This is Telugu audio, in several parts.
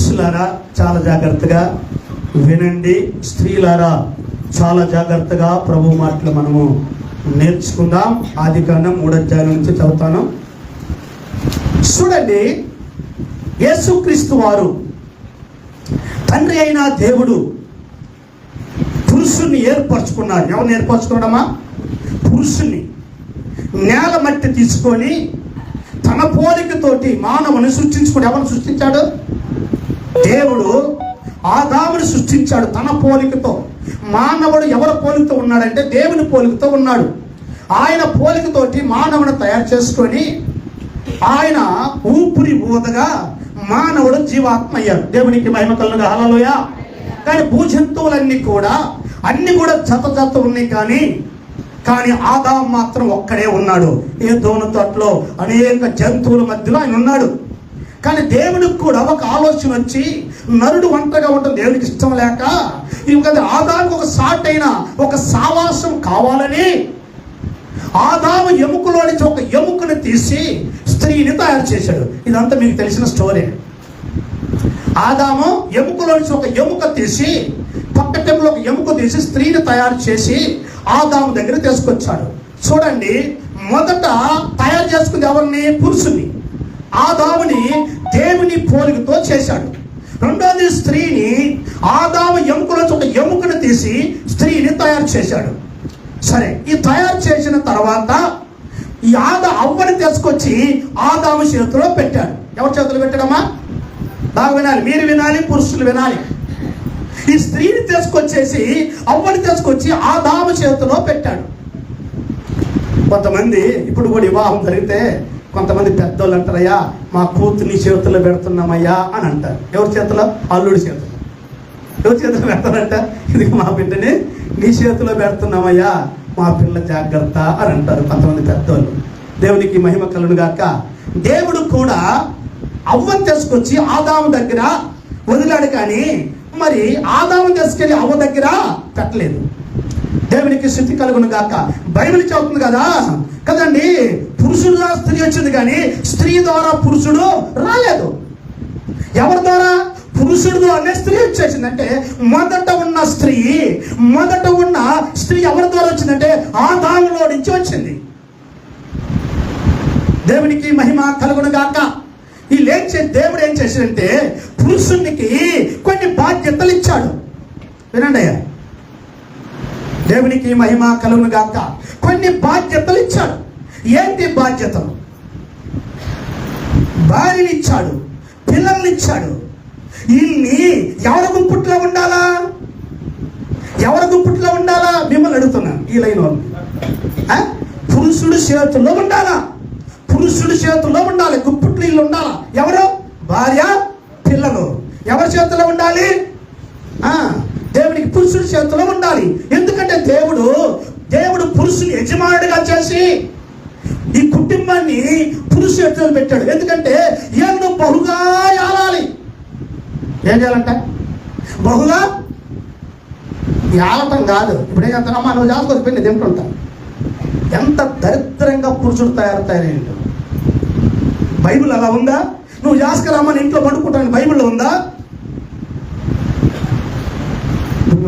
పురుషులారా చాలా జాగ్రత్తగా వినండి. స్త్రీలారా చాలా జాగ్రత్తగా ప్రభు మాటలు మనము నేర్చుకుందాం. ఆది కాండం మూడధ్యాయం నుంచి చదువుతాను. చూడండి యేసుక్రీస్తు వారు తండ్రి అయిన దేవుడు పురుషుణ్ణి ఏర్పరచుకున్నాడు. ఎవరిని ఏర్పరచుకోవడమా పురుషుణ్ణి. నేల మట్టి తీసుకొని తన పోలికతోటి మానవుని సృష్టించుకుని ఎవరిని సృష్టించాడు? దేవుడు ఆదాముని సృష్టించాడు తన పోలికతో. మానవుడు ఎవరి పోలికతో ఉన్నాడంటే దేవుని పోలికతో ఉన్నాడు. ఆయన పోలికతోటి మానవుని తయారు చేసుకొని ఆయన ఊపిరి ఊదగా మానవుడు జీవాత్మ అయ్యాడు. దేవునికి మహిమ కలుగా హలలోయ కానీ భూజంతువులన్నీ కూడా అన్ని కూడా జత జత ఉన్నాయి కానీ కానీ ఆదాం మాత్రం ఒక్కడే ఉన్నాడు. ఏ దోన తోటలో అనేక జంతువుల మధ్యలో ఆయన ఉన్నాడు. కానీ దేవుడికి కూడా ఒక ఆలోచన వచ్చి నరుడు వంటగా ఉండడం దేవుడికి ఇష్టం లేక ఇంకా ఆదానికి ఒక సాట్ అయిన ఒక సావాసం కావాలని ఆదాము ఎముకలో నుంచి ఒక ఎముకను తీసి స్త్రీని తయారు చేశాడు. ఇదంతా మీకు తెలిసిన స్టోరీ. ఆదాము ఎముకలో నుంచి ఒక ఎముక తీసి పక్క ఒక ఎముక తీసి స్త్రీని తయారు చేసి ఆదాము దగ్గర తీసుకొచ్చాడు. చూడండి మొదట తయారు చేసుకుంది ఎవరిని? పురుషుని ఆదాముని దేవుని పోలికతో చేశాడు. రెండోది స్త్రీని ఆదాము ఎముకల ఒక ఎముకను తీసి స్త్రీని తయారు చేశాడు. సరే ఈ తయారు చేసిన తర్వాత ఈ ఆద అవ్వని తీసుకొచ్చి ఆదాము చేతిలో పెట్టాడు. ఎవరి చేతిలో పెట్టడమా బాగా వినాలి మీరు వినాలి పురుషులు వినాలి. ఈ స్త్రీని తీసుకొచ్చేసి అవ్వని తీసుకొచ్చి ఆదాము చేతిలో పెట్టాడు. కొంతమంది ఇప్పుడు కూడా వివాహం జరిగితే కొంతమంది పెద్దోళ్ళు అంటారయ్యా మా కూతుర్ని చేతుల్లో పెడుతున్నామయ్యా అని అంటారు. ఎవరి చేతిలో అల్లుడి చేతుల్లో. ఎవరి చేతిలో పెడతారంట? ఇది మా బిడ్డని నీ చేతిలో పెడుతున్నామయ్యా మా పిల్ల జాగ్రత్త అని అంటారు కొంతమంది పెద్దోళ్ళు. దేవునికి మహిమ కలను గాక. దేవుడు కూడా అవ్వని తీసుకొచ్చి ఆదాము దగ్గర వదిలాడు కానీ మరి ఆదాము తీసుకెళ్ళి అవ్వ దగ్గర పెట్టలేదు. దేవునికి స్థితి కలుగును గాక. బైబిల్ చెబుతుంది కదా. కదండి? పురుషుడు స్త్రీ వచ్చింది కానీ స్త్రీ ద్వారా పురుషుడు రాలేదు. ఎవరి ద్వారా? పురుషుడు అనే స్త్రీ వచ్చేసిందంటే మొదట ఉన్న స్త్రీ మొదట ఉన్న స్త్రీ ఎవరి ద్వారా వచ్చిందంటే ఆ దానిలో నుంచి వచ్చింది. దేవునికి మహిమ కలుగును గాక. వీళ్ళు ఏం చే దేవుడు ఏం చేసిందంటే పురుషునికి కొన్ని బాధ్యతలు ఇచ్చాడు. వినండి అయ్యా. దేవునికి మహిమ కలుగును గాక. కొన్ని బాధ్యతలు ఇచ్చాడు. ఏంటి బాధ్యతలు? భార్యని ఇచ్చాడు పిల్లల్ని ఇచ్చాడు. వీళ్ళని ఎవరి గుంపుట్లో ఉండాలా? ఎవరి గుంపుట్లో ఉండాలా? మిమ్మల్ని అడుగుతున్నాను ఈ లైన్ వాళ్ళు పురుషుడు చేతుల్లో ఉండాలా? పురుషుడు చేతుల్లో ఉండాలి గుప్పుట్లు ఇల్లు ఉండాలా? ఎవరు? భార్య పిల్లలు. ఎవరి చేతుల్లో ఉండాలి? ఆ? దేవునికి పురుషుడి చేతిలో ఉండాలి. ఎందుకంటే దేవుడు దేవుడు పురుషుని యజమానుడిగా చేసి ఈ కుటుంబాన్ని పురుషు చేతిలో పెట్టాడు. ఎందుకంటే ఏళ్ళు బహుగా ఏలాలి ఏం చేయాలంట? బహుగా ఏలటం కాదు. ఇప్పుడే చెప్తానమ్మా నువ్వు చేసుకొని పెళ్ళి తింటుంటా ఎంత దరిద్రంగా పురుషుడు తయారు తయారైండు బైబిల్ అలా ఉందా? నువ్వు చేసుకురామని ఇంట్లో పడుకుంటాను బైబిల్లో ఉందా?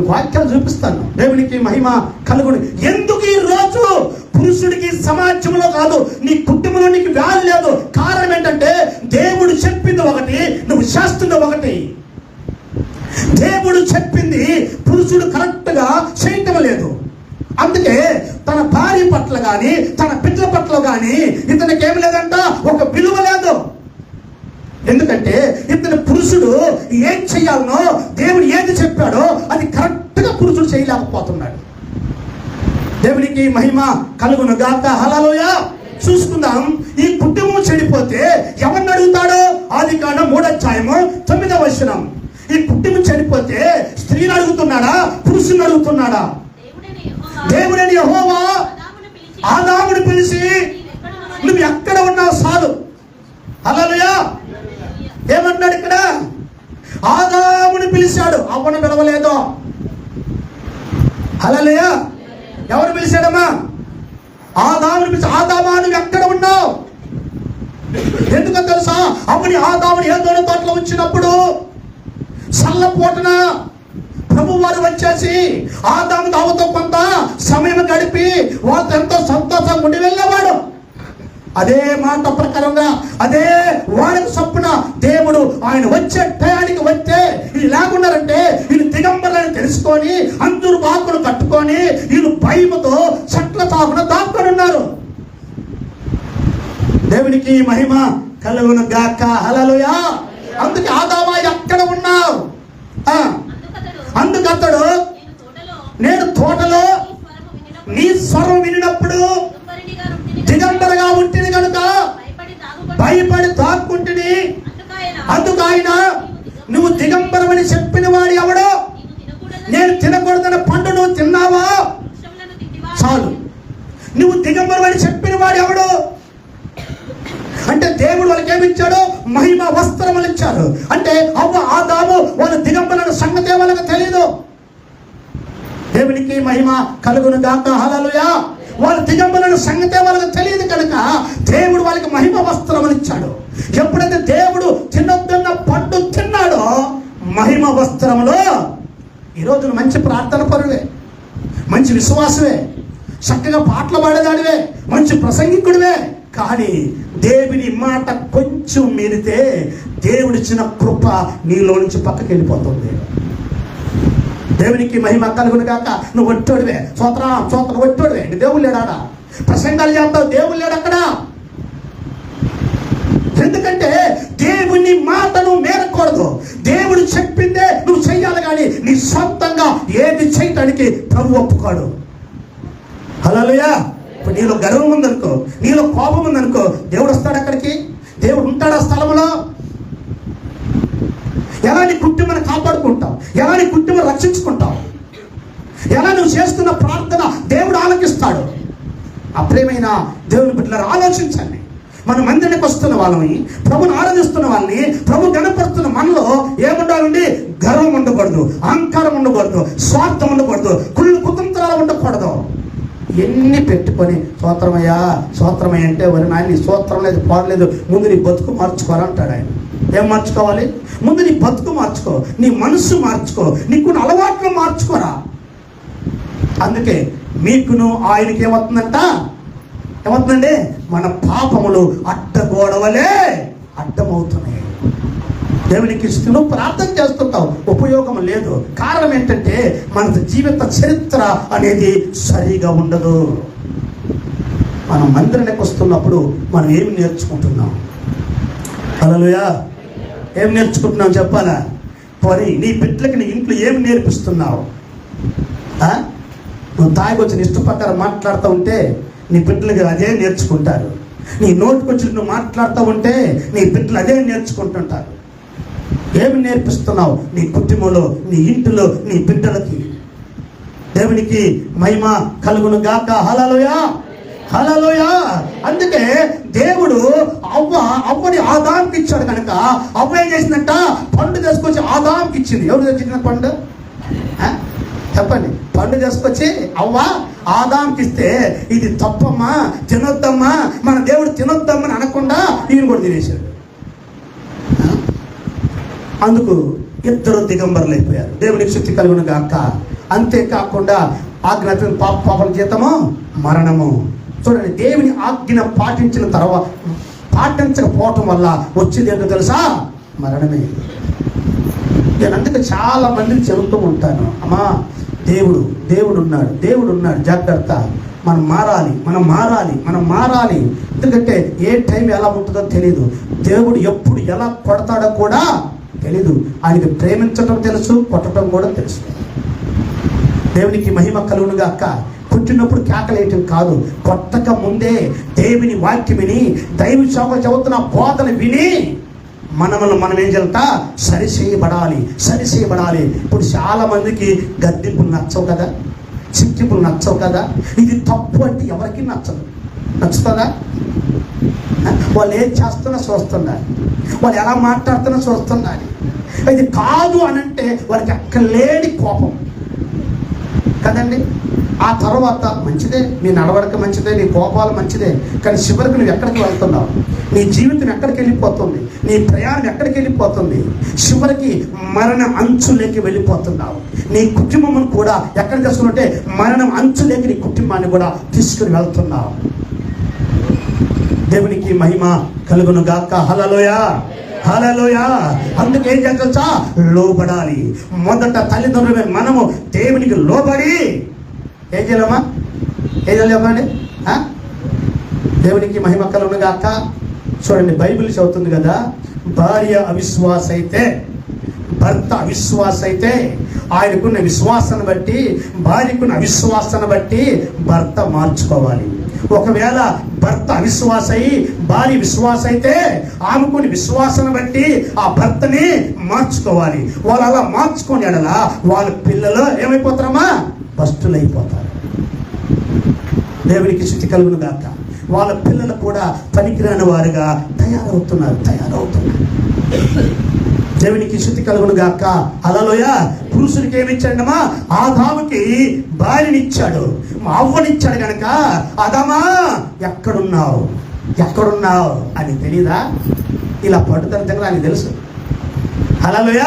ఇప్పుడు వాక్యాలు చూపిస్తాను. దేవునికి మహిమ కలుగుడు ఎందుకు ఈ రోజు పురుషుడికి సమాజంలో కాదు నీ కుటుంబంలో నీకు వ్యాధి లేదు? కారణం ఏంటంటే దేవుడు చెప్పింది ఒకటి నువ్వు చేస్తుంది ఒకటి. దేవుడు చెప్పింది పురుషుడు కరెక్ట్గా చేయటం లేదు. అందుకే తన భార్య పట్ల కానీ తన పిల్లల పట్ల కానీ ఇతనికి ఏం లేదంట ఒక విలువ లేదు. ఎందుకంటే ఇతని పురుషుడు ఏం చేయాలనో దేవుడు ఏది చెప్పాడో అది కరెక్ట్గా పురుషుడు చేయలేకపోతున్నాడు. దేవునికి మహిమ కలుగును గాక హలలోయ చూసుకుందాం. ఈ కుటుంబం చెడిపోతే ఎవరిని అడుగుతాడో? ఆది కాండం మూడధ్యాయము తొమ్మిదవ వచనం. ఈ కుటుంబం చెడిపోతే స్త్రీని అడుగుతున్నాడా? పురుషుని అడుగుతున్నాడా? దేవుడని యహోవా ఆదాముడు పిలిచి నువ్వు ఎక్కడ ఉన్నావు సాధు హల్లెలూయా. ఏమన్నాడు ఇక్కడ? ఆదాముని పిలిచాడు. అవ్వను పిలవలేదు. హల్లెలూయా. ఎవరు పిలిచాడమ్మా? ఆదాముని పిలిచి ఆదామా నువ్వు ఎక్కడ ఉన్నావు? ఎందుకో తెలుసా? అమ్మని ఆదాముని ఏదో తోటలో వచ్చినప్పుడు చల్లపోటున ప్రభు వారు వచ్చేసి ఆదాము దావతో కొంత సమయం గడిపి వాళ్ళతో ఎంతో సంతోషంగా ఉండి వెళ్ళావు? అదే మాట ప్రకారంగా అదే వాడికి చొప్పున దేవుడు ఆయన వచ్చే టయానికి వచ్చే వీళ్ళు లేకున్నారంటే వీళ్ళు దిగంబరని తెలుసుకొని అందరు బాకులు కట్టుకొని వీళ్ళు భయముతో చెట్ల తాకున దాక్కుని ఉన్నారు. దేవునికి మహిమ కలుగును గాక. హలలుయా అందుకే ఆదామా ఎక్కడ ఉన్నావు? అందుకతడు నేను తోటలో నీ స్వరం వినినప్పుడు భయపడి తాగుబడి దాక్కుంటుని. అందుకు ఆయన నువ్వు దిగంబరమని చెప్పిన వాడు ఎవడో? నేను తినకూడదన్న పండు నువ్వు తిన్నావా? చాలు. నువ్వు దిగంబరమని చెప్పిన వాడు ఎవడు? అంటే దేవుడు వాళ్ళకి ఏమిచ్చాడు మహిమ వస్త్రములు ఇచ్చాడు. అంటే అవ్వ ఆదాము వాళ్ళు దిగంబరమైన సంగతే వాళ్ళకి తెలియదు దేవునికి మహిమ కలుగును గాక హలలుయా వాళ్ళు దిగంబరమైన సంగతే వాళ్ళకి తెలియదు కనుక దేవుడు వాళ్ళకి మహిమ వస్త్రం ఇచ్చాడు. ఎప్పుడైతే దేవుడు తినొద్దన్న పండు తిన్నాడో మహిమ వస్త్రములో ఈరోజు మంచి ప్రార్థన పరువే మంచి విశ్వాసమే చక్కగా పాటలు పాడేదాడివే మంచి ప్రసంగికుడివే. కానీ దేవుని మాట కొంచెం మీరితే దేవుడిచ్చిన కృప నీలో నుంచి పక్కకి వెళ్ళిపోతుంది దేవునికి మహిమ కలుగును కాక నువ్వు ఒట్టోడివే సోత్ర సోత్ర ఒట్టోడివే దేవుడు లేడా ప్రసంగాలు చేస్తావు. దేవుడు లేడు అక్కడ. ఎందుకంటే దేవుని మాటను మేరకూడదు దేవుడు చెప్పిందే నువ్వు చెయ్యాలి కానీ నీ సొంతంగా ఏది చేయటానికి ప్రభు ఒప్పుకోడు. హలోయా ఇప్పుడు నీలో గర్వం ఉందనుకో నీలో కోపం ఉందనుకో దేవుడు వస్తాడు అక్కడికి. దేవుడు ఉంటాడు ఆ స్థలంలో ఎలా నీ కుటుంబాన్ని కాపాడుకుంటావు? ఎలా నీ కుటుంబం రక్షించుకుంటావు? ఎలా నువ్వు చేస్తున్న ప్రార్థన దేవుడు ఆలకిస్తాడు. అప్పుడేమైనా దేవుని బిడ్డలారా ఆలోచించండి. మన మందిరానికి వస్తున్న వాళ్ళని ప్రభుని ఆరాధిస్తున్న వాళ్ళని ప్రభు గణపరుస్తున్న మనలో ఏముండాలండి? గర్వం ఉండకూడదు అహంకారం ఉండకూడదు స్వార్థం ఉండకూడదు కుళ్ళు కుతంత్రాలు ఉండకూడదు. ఎన్ని పెట్టుకొని సోత్రమయ్యా సోత్రమయ్య అంటే వరి నాయన నీ సూత్రం లేదు పాడలేదు ముందు నీ బతుకు మార్చుకోవాలంటాడు ఆయన. ఏం మార్చుకోవాలి? ముందు నీ బతుకు మార్చుకో నీ మనసు మార్చుకో నీకున్న అలవాట్లు మార్చుకోరా. అందుకే మీకును ఆయనకి ఏమవుతుందంట? ఏమవుతుందండి? మన పాపములు అడ్డగోడవలే అడ్డమవుతున్నాయి. దేవునికి ఇస్తూ ప్రార్థన చేస్తుంటావు ఉపయోగం లేదు. కారణం ఏంటంటే మన జీవిత చరిత్ర అనేది సరిగా ఉండదు. మనం మందిరానికి వస్తున్నప్పుడు మనం ఏమి నేర్చుకుంటున్నాం? అలలుయా ఏం నేర్చుకుంటున్నావు చెప్పాలా పోనీ నీ బిడ్డలకి నీ ఇంట్లో ఏమి నేర్పిస్తున్నావు? నువ్వు తాగొచ్చి నీ ఇష్ట ప్రకారం మాట్లాడుతూ ఉంటే నీ బిడ్డలకి అదే నేర్చుకుంటారు. నీ నోటికొచ్చి నువ్వు మాట్లాడుతూ ఉంటే నీ బిడ్డలు అదే నేర్చుకుంటుంటారు. ఏమి నేర్పిస్తున్నావు? నీ కుటుంబంలో నీ ఇంటిలో నీ బిడ్డలకి. దేవునికి మహిమ కలుగును గాక హలలోయా హలలోయా అందుకే దేవుడు అవ్వ అవ్వని ఆదాంకి ఇచ్చాడు కనుక అవ్వ ఏం చేసిందంట? పండు తీసుకొచ్చి ఆదాంకి ఇచ్చింది. ఎవరు తెచ్చిన పండు? చెప్పండి. పండు తీసుకొచ్చి అవ్వ ఆదాంకి ఇస్తే ఇది తప్పమ్మా తినొద్దమ్మా మన దేవుడు తినొద్దమ్మని అనకుండా ఈయన కూడా తినేశాడు. అందుకు ఇద్దరు దిగంబరులు అయిపోయారు. దేవునికి శక్తి కలుగును గాక. అంతేకాకుండా ఆజ్ఞ పాప పాపల జీతము మరణము. చూడండి దేవుని ఆజ్ఞ పాటించిన తర్వాత పాటించకపోవటం వల్ల వచ్చేది ఏంటో తెలుసా? మరణమే. నేను అందుకే చాలా మందిని చెబుతూ ఉంటాను. అమ్మా దేవుడు దేవుడు ఉన్నాడు దేవుడు ఉన్నాడు జాగ్రత్త. మనం మారాలి మనం మారాలి మనం మారాలి. ఎందుకంటే ఏ టైం ఎలా ఉంటుందో తెలియదు దేవుడు ఎప్పుడు ఎలా కొడతాడో కూడా తెలీదు. ఆయనకి ప్రేమించటం తెలుసు కొట్టడం కూడా తెలుసు. దేవునికి మహిమ కలుగునుగా అక్క పుట్టినప్పుడు కేకలేయటం కాదు. కొత్తక ముందే దేవుని వాక్యం విని దైవ శోభ చదువుతున్న బోధలు విని మనమను మనం ఏం చేయాలంట? సరి చేయబడాలి సరి చేయబడాలి ఇప్పుడు చాలా మందికి గద్దెంపులు నచ్చవు కదా? చిక్కింపులు నచ్చవు కదా? ఇది తప్పు అంటే ఎవరికి నచ్చదు. నచ్చుతుందా? వాళ్ళు ఏం చేస్తున్నా చూస్తున్నారు. వాళ్ళు ఎలా మాట్లాడుతున్నా చూస్తున్నారు. ఇది కాదు అని అంటే వాళ్ళకి అక్కలేని కోపం. కదండి? ఆ తర్వాత మంచిదే నీ నడవడిక మంచిదే నీ కోపాలు మంచిదే కానీ చివరికి నువ్వు ఎక్కడికి వెళ్తున్నావు? నీ జీవితం ఎక్కడికి వెళ్ళిపోతుంది? నీ ప్రయాణం ఎక్కడికి వెళ్ళిపోతుంది? చివరికి మరణ అంచులోకి వెళ్ళిపోతున్నావు. నీ కుటుంబం కూడా ఎక్కడ తీసుకున్నట్టే మరణం అంచులోకి నీ కుటుంబాన్ని కూడా తీసుకుని వెళ్తున్నావు. దేవునికి మహిమ కలుగును గాక హలలోయ హలలోయా అందుకే ఏం చేస్తా లోబడాలి. మొదట తల్లిదండ్రులమే మనము దేవునికి లోబడి ఏం చేయాలమ్మా ఏం చేయాలి చెప్పండి దేవునికి మహిమ కలుగును చూడండి బైబిల్ చదువుతుంది కదా భార్య అవిశ్వాస అయితే భర్త అవిశ్వాస అయితే ఆయనకున్న విశ్వాసాన్ని బట్టి భార్యకున్న అవిశ్వాసాన్ని బట్టి భర్త మార్చుకోవాలి. ఒకవేళ భర్త అవిశ్వాస అయి భార్య విశ్వాస అయితే ఆమెకుని విశ్వాసాన్ని బట్టి ఆ భర్తని మార్చుకోవాలి. వాళ్ళు అలా మార్చుకొని ఎడలా వాళ్ళ పిల్లలు ఏమైపోతారమ్మా? భస్తులైపోతారు దేవునికి శుద్ధి కలుగును గాక. వాళ్ళ పిల్లలు కూడా పనికిరాని వారుగా తయారవుతున్నారు తయారవుతున్నారు. దేవునికి శుద్ధి కలుగును గాక. అలలోయ పురుషుడికి ఏమిచ్చాడమ్మా? ఆదాముకి భార్యనిచ్చాడు. మా అవ్వనిచ్చాడు గనక. అదమా ఎక్కడున్నావు? ఎక్కడున్నావు అని తెలీదా? ఇలా పడుతున్న దగ్గర ఆయన తెలుసు. అలలోయ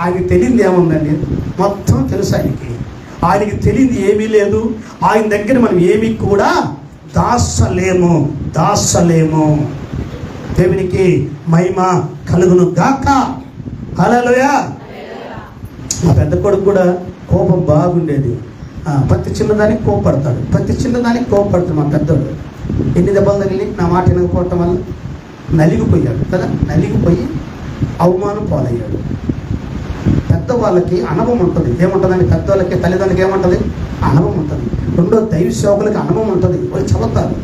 ఆయనకి తెలియదు ఏముందండి మొత్తం తెలుసు ఆయనకి. ఆయనకి తెలియదు ఏమీ లేదు. ఆయన దగ్గర మనం ఏమీ కూడా దాసలేము దాసలేము. దేవునికి మహిమ కలుగును గాక. అలలోయా మా పెద్ద కొడుకు కూడా కోపం బాగుండేది. ప్రతి చిన్నదానికి కోపడతాడు. ప్రతి చిన్నదానికి కోపడతాడు మా పెద్దోడు. ఎన్ని దెబ్బలు తగిలి నా మాట వినకపోవటం వల్ల నలిగిపోయాడు కదా. నలిగిపోయి అవమానం పాలయ్యాడు. పెద్దవాళ్ళకి అనుభవం ఉంటుంది. ఏముంటుందండి? పెద్దవాళ్ళకి తల్లిదండ్రులకి ఏముంటుంది? అనుభవం ఉంటుంది. రెండో దైవ సేవకులకి అనుభవం ఉంటుంది. వాళ్ళు చెబుతారు.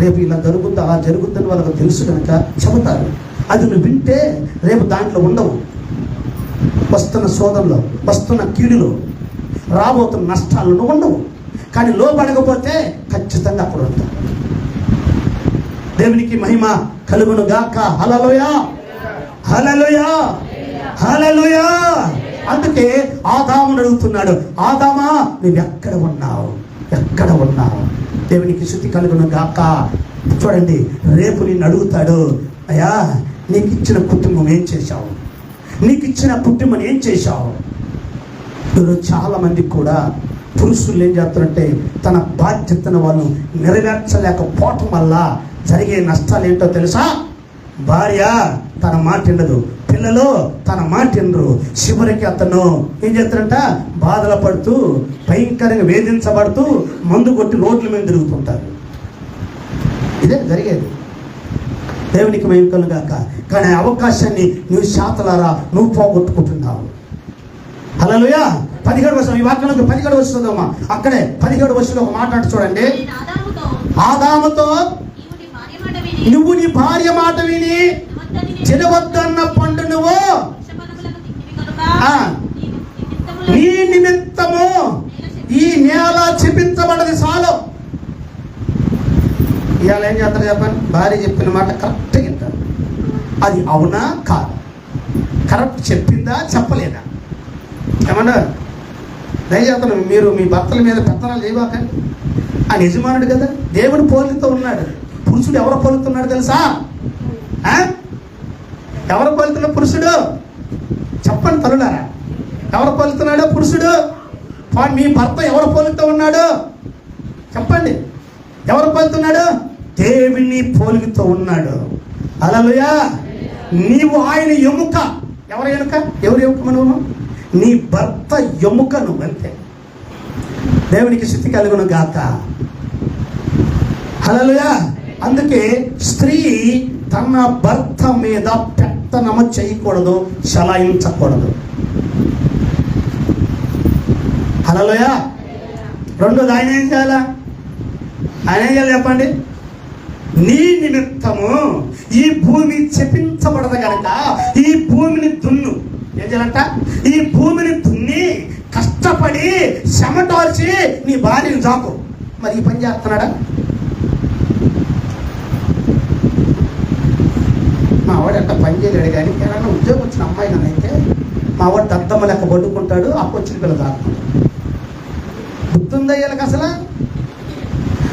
రేపు ఇలా జరుగుద్ది? అలా జరుగుద్దని వాళ్ళకి తెలుసు కనుక చెబుతారు. అది నువ్వు వింటే రేపు దాంట్లో ఉండవు. వస్తున్న శోధంలో వస్తున్న కీడులో రాబోతున్న నష్టాలు నువ్వు ఉండవు. కానీ లోపడకపోతే ఖచ్చితంగా అక్కడ ఉంటావు. దేవునికి మహిమ కలుగును గాక హలలోయా హలలోయా హలలోయా అందుకే ఆదామును అడుగుతున్నాడు ఆదామా నువ్వు ఎక్కడ ఉన్నావు? ఎక్కడ ఉన్నావు? దేవునికి శుద్ధి కలుగును గాక చూడండి రేపు నిన్ను అడుగుతాడు అయ్యా నీకు ఇచ్చిన కుటుంబం ఏం చేశావు? నీకు ఇచ్చిన కుటుంబం ఏం చేశావు? ఈరోజు చాలామంది కూడా పురుషులు ఏం చేస్తారంటే తన బాధ్యతను వాళ్ళు నెరవేర్చలేకపోవటం వల్ల జరిగే నష్టాలు ఏంటో తెలుసా? భార్య తన మాట ఉండదు పిల్లలు తన మాట వినరు. చివరికి అతను ఏం చేస్తారంట బాధలు పడుతూ భయంకరంగా వేధించబడుతూ మందు కొట్టి రోడ్ల మీద తిరుగుతుంటారు ఇదే జరిగేది. దేవునికి మేము కలుగాక. కానీ అవకాశాన్ని నువ్వు శాతలారా నువ్వు పోగొట్టుకుంటున్నావు. హలోయా పదిహేడు వర్షం ఈ వాక్యంలో పదిహేడు వస్తుందమ్మా అక్కడే పదిహేడు వర్షంలో ఒక మాట చూడండి. ఆదాముతో నువ్వు నీ భార్య మాట విని తినవద్దని పండు నువ్వు. ఆ. నీ నిమిత్తము ఈ నేల చెప్పించబడది చాలు. ఇవాళ ఏం చేస్తారు చెప్పండి? భార్య చెప్పిన మాట కరెక్ట్గా వింటారు. అది అవునా? కాదు. కరెక్ట్ చెప్పిందా? చెప్పలేదా? ఏమన్నా దయచేతను మీరు మీ భర్తల మీద పెత్తనాలు చేయబాకండి. ఆ యజమానుడు కదా. దేవుడు పోలితో ఉన్నాడు. పురుషుడు ఎవరు పోలుతున్నాడు తెలుసా? ఆ? ఎవరు పలుతున్న పురుషుడు? చెప్పండి తరులారా ఎవరు పోలుతున్నాడు పురుషుడు? మీ భర్త ఎవరు పోలుతూ ఉన్నాడు? చెప్పండి. ఎవరు పోలుతున్నాడు దేవుని పోలుగుతూ ఉన్నాడు. అలలుయా నీవు ఆయన ఎముక. ఎవరు ఎముక? ఎవరు ఎముక నువ్వు నీ భర్త ఎముక నువ్వు అంతే. దేవునికి స్థితి కలుగును గాక. హలలుయా అందుకే స్త్రీ తన భర్త మీద పెత్తనమ చేయకూడదు చలాయించకూడదు హలలోయా రెండోది ఆయన ఏం చేయాలా? ఆయన ఏం చేయాలి చెప్పండి? నీ నిమిత్తము ఈ భూమి చెప్పించబడదు కనుక ఈ భూమిని దున్ను. ఏం చేయాలంట? ఈ భూమిని దున్ని కష్టపడి చెమటాల్చి నీ భార్యను చాకు మరి ఈ పని చేస్తున్నాడా? మా పని చేయలేడు కానీ ఏదన్నా ఉద్యోగం వచ్చిన అమ్మాయి అయితే మా వాడు దద్దమ్మ లెక్క పడుకుంటాడు అప్పొచ్చిన పిల్ల తాకుంటాడు గుర్తుందా అసలు?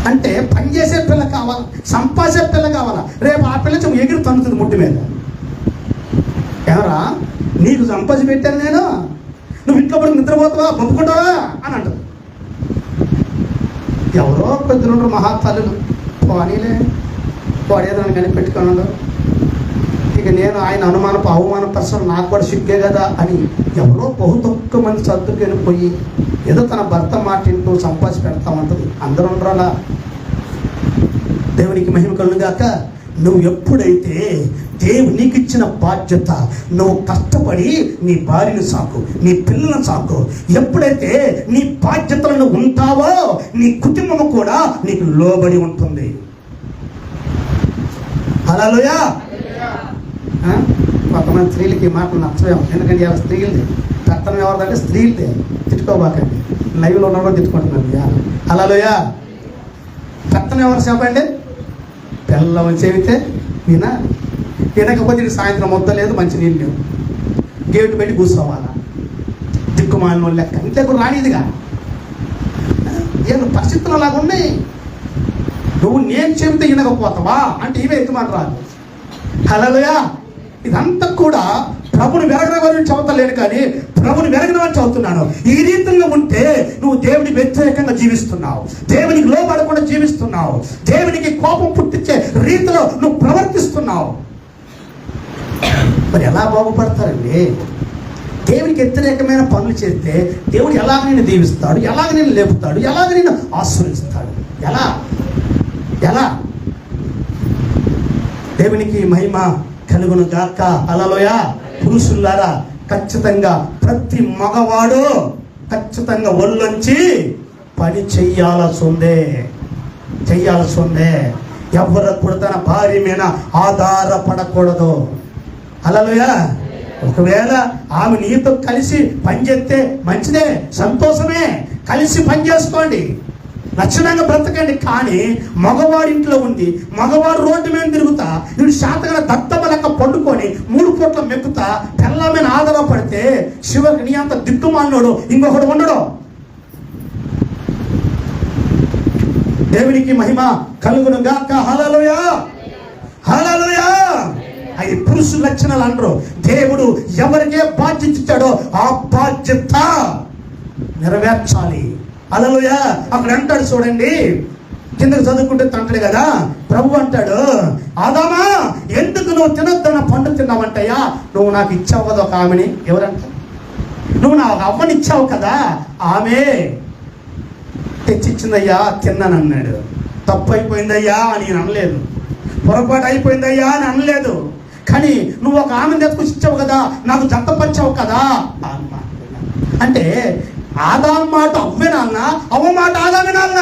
అంటే పనిచేసే పిల్ల కావాలా? సంపాదించే పిల్ల కావాలా? రేపు ఆ పిల్ల చెం ఎగిరి తన్నుతుంది ముట్టి మీద. ఎవరా నీకు సంపాదించి పెట్టాను నేను? నువ్వు ఇంట్లో పడి నిద్రపోతావా? పంపుకుంటావా అని అంటారు ఎవరో కొద్దిరుండ్రు మహాతల్లులు పోనీలే. వాడేదని కనిపెట్టుకున్నాడు ఇక నేను ఆయన అనుమానపు అవమానపరచడం నాకు కూడా సిగ్గే కదా అని ఎవరో బహు తక్కువ మంది సర్దుకొని పోయి ఏదో తన భర్త మాటింటూ సంపాదించి పెడతామంటది. అందరూ ఉండరాలా? దేవునికి మహిమ కలుగాక నువ్వు ఎప్పుడైతే దేవు నీకు ఇచ్చిన బాధ్యత నువ్వు కష్టపడి నీ భార్యను సాకు నీ పిల్లలను సాకు ఎప్పుడైతే నీ బాధ్యతలను ఉంటావో నీ కుటుంబం కూడా నీకు లోబడి ఉంటుంది. హలోయా కొంతమంది స్త్రీలకి ఈ మాటలు నచ్చలేము ఎందుకంటే ఇలా స్త్రీలది కర్తనం ఎవరిదంటే స్త్రీలదే. తిట్టుకోబాకండి. లైవ్లో ఉన్న కూడా తిట్టుకుంటున్నాను అలాలోయా కర్తనం ఎవరు చెప్పండి? పిల్లలు చెబితే వినా? వినకపోతే నీకు సాయంత్రం మొత్తం లేదు మంచి నీళ్ళు గేటు పెట్టి కూర్చోవాలా? దిక్కుమాలిన లెక్క. ఇంతే కూడా రానిదిగా? ఏదో పరిస్థితులు అలాగ ఉన్నాయి. నువ్వు నేను చెబితే వినకపోతావా? అంటే ఇవే ఎత్తుమాట రాదు. హలోయా ఇదంతా కూడా ప్రభుని వెరగన గురించి చదువుతలేను కానీ ప్రభుని వెరగన అని చదువుతున్నాను. ఈ రీతిలో ఉంటే నువ్వు దేవుని వ్యతిరేకంగా జీవిస్తున్నావు. దేవునికి లోబడకుండా జీవిస్తున్నావు. దేవునికి కోపం పుట్టించే రీతిలో నువ్వు ప్రవర్తిస్తున్నావు. మరి ఎలా బాగుపడతారండి? దేవునికి వ్యతిరేకమైన పనులు చేస్తే దేవుడు ఎలాగ నేను దీవిస్తాడు? ఎలాగ నేను లేపుతాడు? ఎలాగ నేను ఆశ్రయిస్తాడు? ఎలా? ఎలా? దేవునికి మహిమ కలుగును గాక. అలలోయ. పురుషులారా ఖచ్చితంగా ప్రతి మగవాడు ఖచ్చితంగా ఒళ్ళొంచి పని చెయ్యాల్సి ఉందే చెయ్యాల్సి ఉందే ఎవరు కూడా తన భార్య మీద ఆధారపడకూడదు. అలలోయ. ఒకవేళ ఆమె నీతో కలిసి పనిచేస్తే మంచిదే సంతోషమే. కలిసి పని చేసుకోండి. లక్షణంగా బ్రతకండి కానీ మగవాడి ఇంట్లో ఉంది మగవాడు రోడ్డు మీద తిరుగుతా వీడు శాతగల దత్తమ లెక్క పండుకొని మూడు పూట్ల మెక్కుతా తెల్ల మీద ఆధారపడితే శివకి నీ అంత దిక్కుమాలినోడు ఇంకొకడు ఉండడు. దేవునికి మహిమ కలుగును గాక హలలుయా హలలుయా అది పురుషు లక్షణాలు అంటారు దేవుడు ఎవరికే బాధ్యత ఇచ్చాడో ఆ బాధ్యత నెరవేర్చాలి. అలలోయ అక్కడ అంటాడు చూడండి. కిందకు చదువుకుంటే తంటాడు కదా. ప్రభు అంటాడు ఆదామా ఎందుకు నువ్వు తినొద్దన్న పండు తిన్నావంటయ్యా? నువ్వు నాకు ఇచ్చావు కదా ఒక ఆమెని. ఎవరంట? నువ్వు నా ఒక అమ్మని ఇచ్చావు కదా ఆమె తెచ్చిచ్చిందయ్యా తిన్నాను అన్నాడు తప్పు అయిపోయిందయ్యా అని నేను అనలేదు. పొరపాటు అయిపోయిందయ్యా అని అనలేదు. కానీ నువ్వు ఒక ఆమెను తెచ్చుకొచ్చి ఇచ్చావు కదా నాకు జంతపరిచావు కదా. అంటే ఆదాం మాట అవ్వే నాన్న అవ్వ మాట ఆదామే నాన్న.